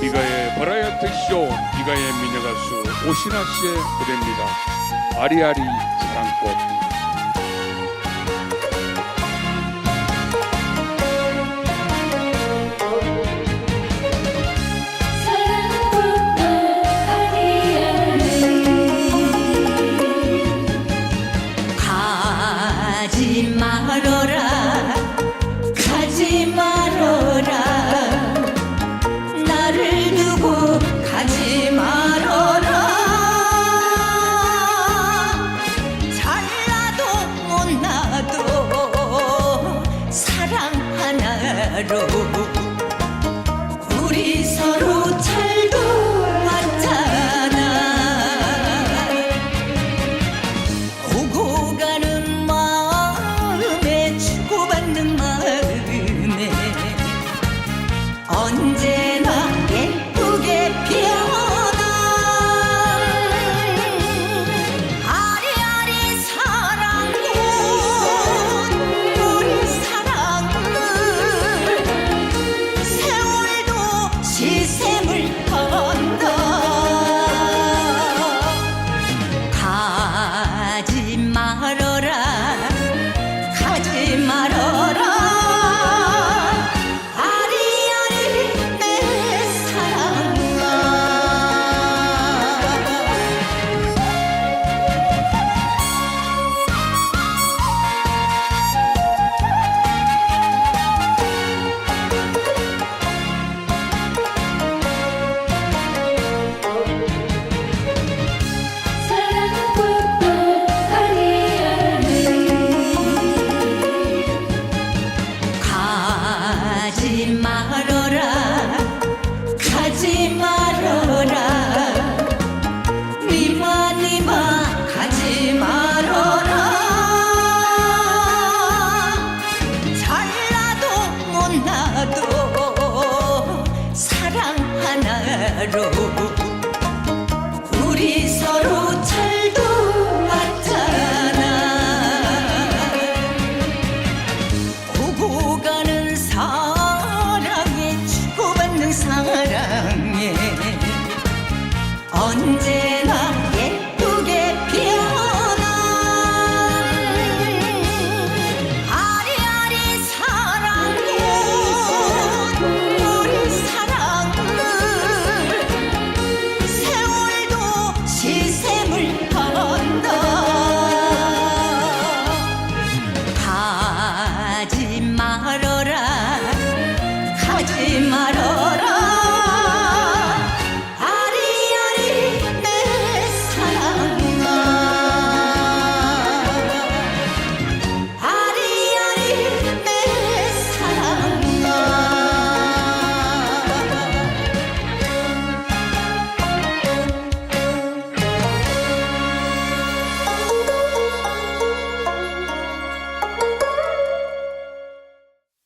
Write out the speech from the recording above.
비가의 버라이어티 쇼 비가의 미녀 가수 오신아 씨의 무대입니다. 아리아리 사랑꽃. 하 가지 말어라. 가지 말어라. 니마 니마 가지 말어라. 잘나도 못나도 사랑 하나로 사랑에 언제